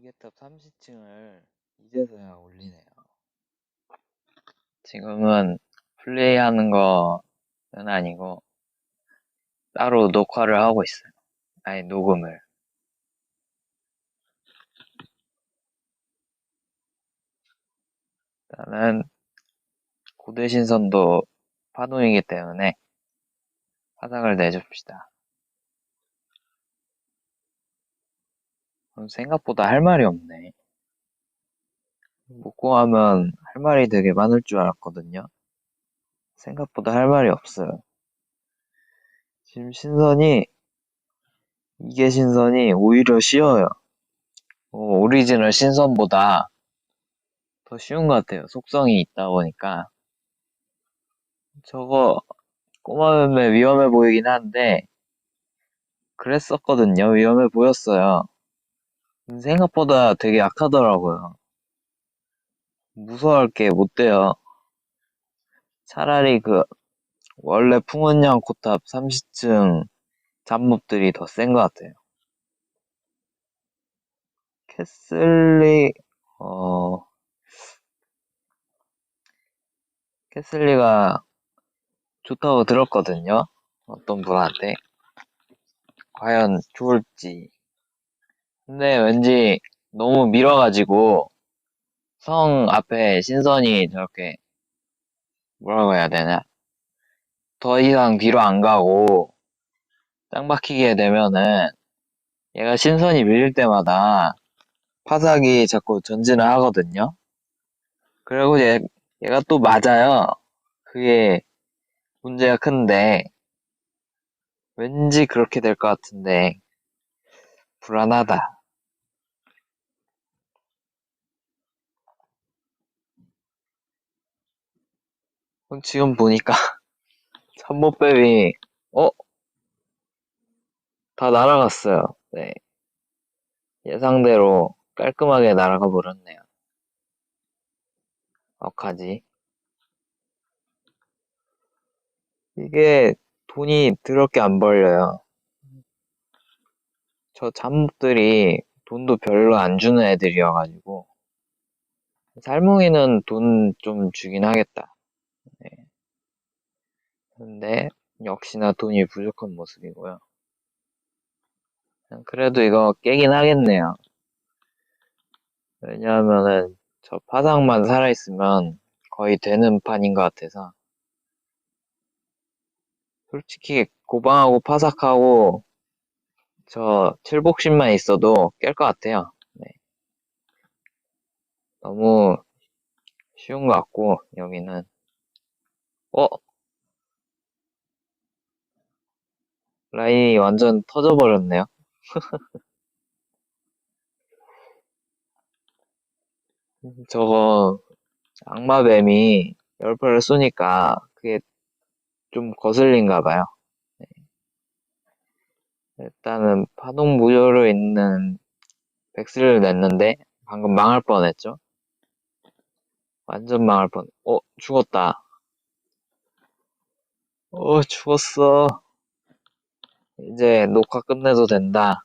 이게탑 30층을 이제서야 올리네요. 지금은 플레이하는 거는 아니고 따로 녹화를 하고 있어요. 아니 녹음을. 일단은 고대 신선도 파동이기 때문에 화상을 내줍시다. 생각보다 할 말이 없네. 목공하면 할 말이 되게 많을 줄 알았거든요. 생각보다 할 말이 없어요. 지금 신선이, 이게 신선이 오히려 쉬워요. 어, 오리지널 신선보다 더 쉬운 것 같아요. 속성이 있다 보니까. 저거, 꼬마매매 위험해 보이긴 한데, 그랬었거든요. 위험해 보였어요. 생각보다 되게 약하더라고요. 무서워할 게 못 돼요. 차라리 그, 원래 풍은양 코탑 30층 잡몹들이 더 센 것 같아요. 캐슬리, 어, 캐슬리가 좋다고 들었거든요. 어떤 분한테. 과연 좋을지. 근데 왠지 너무 밀어가지고 성 앞에 신선이 저렇게 뭐라고 해야 되나? 더 이상 뒤로 안 가고 땅 박히게 되면은 얘가 신선이 밀릴 때마다 파삭이 자꾸 전진을 하거든요. 그리고 얘, 얘가 또 맞아요. 그게 문제가 큰데 왠지 그렇게 될 것 같은데 불안하다. 지금 보니까 참모뱀이 어? 다 날아갔어요. 네. 예상대로 깔끔하게 날아가 버렸네요. 어카지? 이게 돈이 더럽게 안 벌려요. 저 잠목들이 돈도 별로 안 주는 애들이어가지고 살뭉이는 돈 좀 주긴 하겠다. 네. 근데 역시나 돈이 부족한 모습이고요. 그래도 이거 깨긴 하겠네요. 왜냐하면은 저 파상만 살아있으면 거의 되는 판인 것 같아서 솔직히 고방하고 파삭하고 저 칠복신만 있어도 깰 것 같아요. 네. 너무 쉬운 것 같고 여기는 어? 라인이 완전 터져버렸네요. 저거 악마뱀이 열펄을 쏘니까 그게 좀 거슬린가 봐요. 네. 일단은 파동 무효로 있는 백스를 냈는데 방금 망할 뻔했죠. 완전 망할 뻔. 어 죽었다. 어 죽었어. 이제 녹화 끝내도 된다.